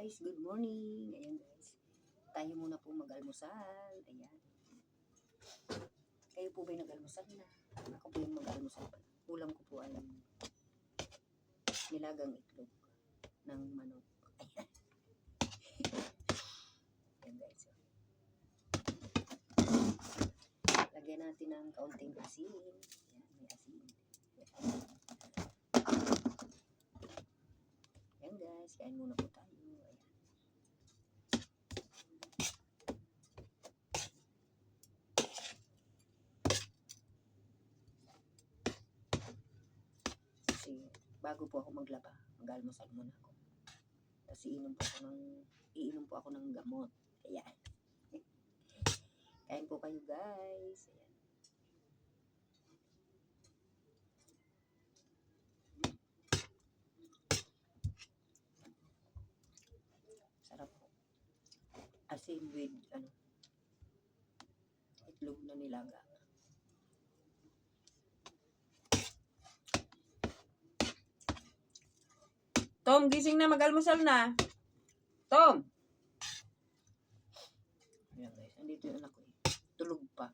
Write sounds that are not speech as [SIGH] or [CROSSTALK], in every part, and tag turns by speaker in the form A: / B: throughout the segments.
A: guys, good morning. Ayan guys, tayo muna po mag-almusal. Ayan. Kayo po ba nag-almusal na? Ako po yung mag-almusal. Ulam ko po ay nilagang itlog ng manok. Ayan. Ayan guys. Lagyan natin ng kaunting asin. Ayan, may asin. Ayan guys, kain muna po tayo. Ayan. Kasi bago po ako maglaba, mag-almusal muna ako. Tapos iinom po ako ng, iinom po ako ng gamot. Ayan. [LAUGHS] Kain po kayo guys. Ayan. Sarap po. Asin with, ano, itlog na nilaga.
B: Tom, gising na, mag-almusal na. Tom!
A: Ayan guys, andito yung anak ko eh. Tulog pa.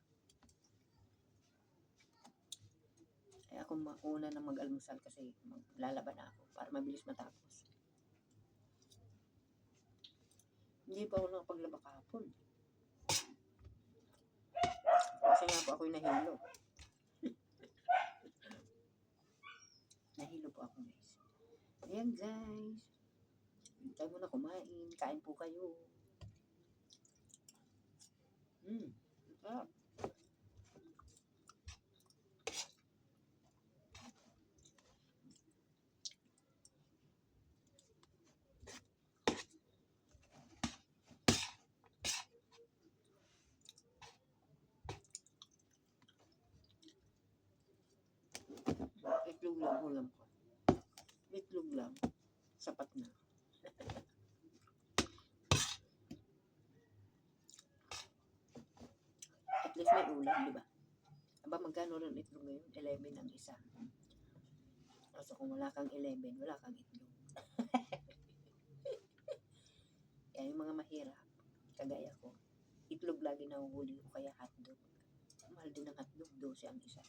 A: Kaya ako mauna na mag-almusal kasi maglalaban na ako para mabilis matapos. Hindi pa ako nakapaglaba kahapon. Kasi nga po ako'y nahilo. [LAUGHS] nahilo po ako guys. Ayan guys. Tayo muna kumain. Kain po kayo. Hmm. Sarap. Itlog lang ko. Itlog lang. Sapat na. At least may ulam, di ba? Aba, magkano rin itlog ngayon? 11 ang isa. Kaso kung wala kang 11, wala kang itlog. [LAUGHS] Kaya yung mga mahirap, kagaya ko, itlog lagi nahuhuli ko kaya hotdog. Mahal din ang hotdog, 12 ang isa.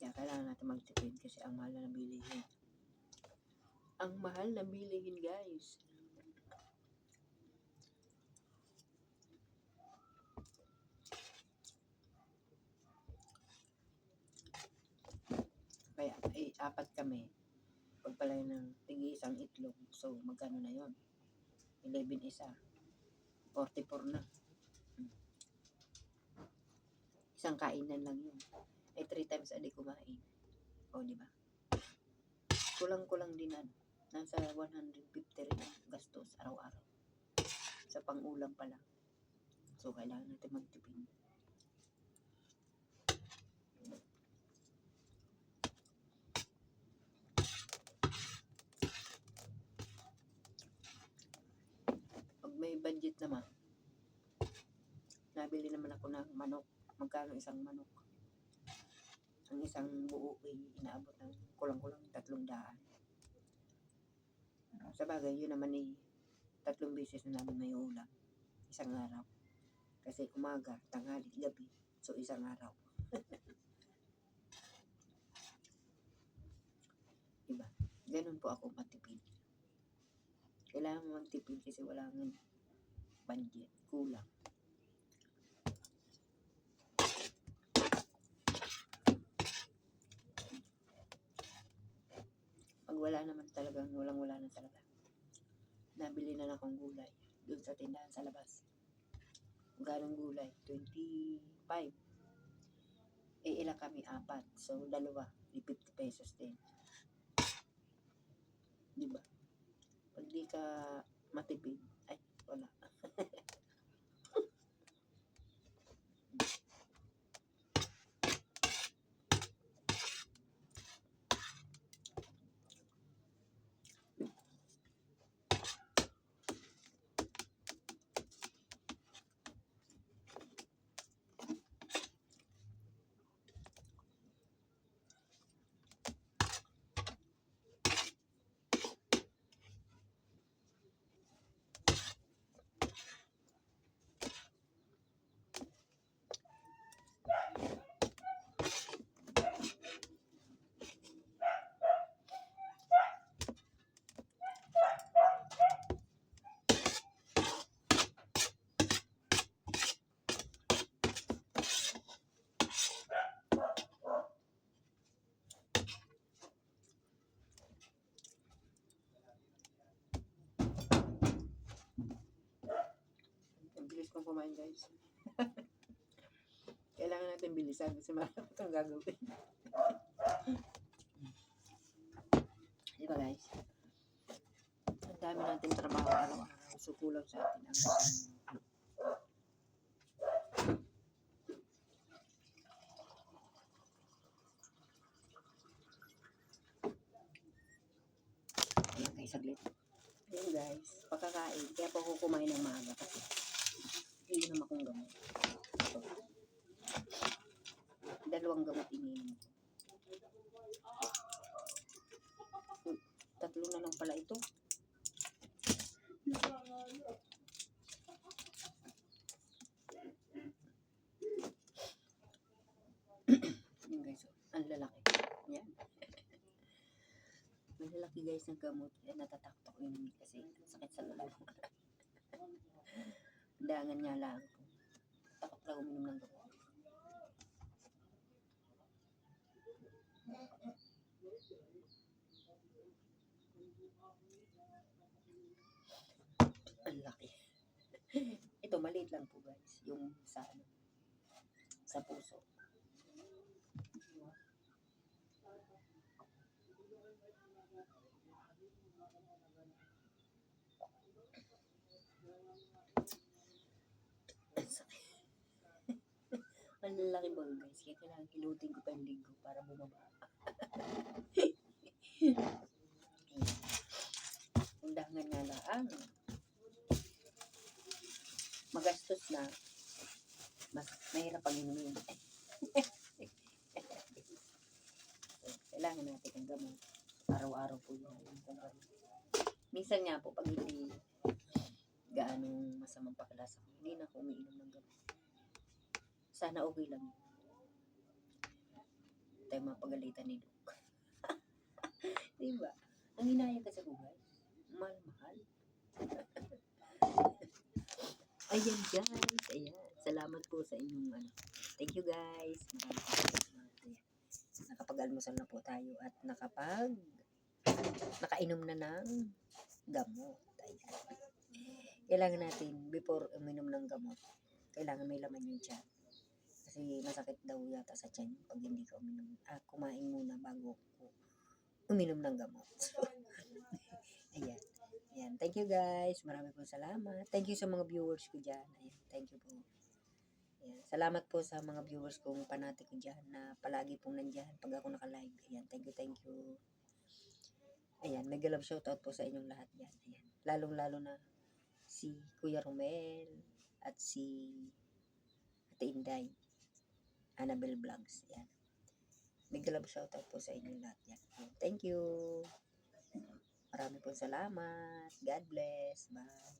A: Kaya kailangan natin magtipid kasi ang mahal na bilihin. Ang mahal na bilihin, guys. Kaya, eh, apat kami. Pagpalay ng tigi isang itlog. So, magkano na yon 11 isa. 44 na. Hmm. Isang kainan lang yun. Ay, three times a day kumain. O, di ba? Kulang-kulang din ano. Nasa 150 rin ang gastos araw-araw. Sa pang-ulam pa lang. So, kailangan natin magtipid. Pag may budget naman, nabili naman ako ng manok. Magkano isang manok? Ang isang buo ay inaabot ng kulang-kulang tatlong daan. Sa bagay, yun naman ay tatlong beses na namin may ulam. Isang araw. Kasi umaga, tanghali, gabi. So, isang araw. [LAUGHS] diba? Ganun po ako matipid. Kailangan magtipid kasi wala nga budget. Kulang. Pag wala naman talagang walang wala na talaga. Nabili na akong gulay doon sa tindahan sa labas. Ganong gulay, 25. Eh, ilang kami? Apat. So, dalawa. Di 50 pesos din. Di ba? Pag di ka matipid, ay, wala. Kumain guys. [LAUGHS] Kailangan natin bilisan kasi marami itong gagawin. [LAUGHS] Di guys? Ang dami natin trabaho araw-araw. So kulang sa atin ang ano. Saglit. Ayan guys, pagkakain. Kaya po ako kumain ng maaga kasi hindi naman akong gamot. Ito. Dalawang gamot ininom ko. Hmm, Tatlo na lang pala ito. Yan guys, oh. ang lalaki. Yan. Malalaki guys ng gamot. Yan, natatakot ako inumin kasi sakit sa lalo. [LAUGHS] Dangan nga lang. Takot lang uminom ng gamot. Ang laki. [LAUGHS] Ito, maliit lang po guys. Yung sa ano, sa puso. [LAUGHS] Ang lalaki ba guys? Kaya kailangan kilutin ko pa yung linggo para bumaba. [LAUGHS] Undangan nga lang. Magastos na. Mas mahirap pag inumin. [LAUGHS] kailangan natin ang gamot. Araw-araw po yun. Minsan nga po, pag hindi gaano masamang pakalasa ko, hindi na ako umiinom ng gamot. Sana okay lang yun. Tayo mapagalitan ni Luke. [LAUGHS] diba? Ang hinaya ka sa buhay. Mahal-mahal. [LAUGHS] Ayan guys. Ayan. Salamat po sa inyong ano. Thank you guys. Nakapag-almusal na po tayo at nakapag nakainom na ng gamot. Ayan. Kailangan natin before uminom ng gamot, kailangan may laman yung tiyan. Kasi masakit daw yata sa tiyan pag hindi ka uminom. Ah, kumain muna bago ko uminom ng gamot. So, [LAUGHS] ayan. Ayan. Thank you guys. Marami po salamat. Thank you sa mga viewers ko dyan. Ayan. Thank you po. Ayan. Salamat po sa mga viewers kong panati ko dyan na palagi pong nandyan pag ako naka-live. Ayan. Thank you, thank you. Ayan. Mega love shoutout po sa inyong lahat yan. Ayan. Lalong-lalo na si Kuya Romel at si Ate Inday. Annabelle Vlogs. Yan. Mega love shoutout po sa inyong lahat yan. Thank you. Marami po salamat. God bless. Bye.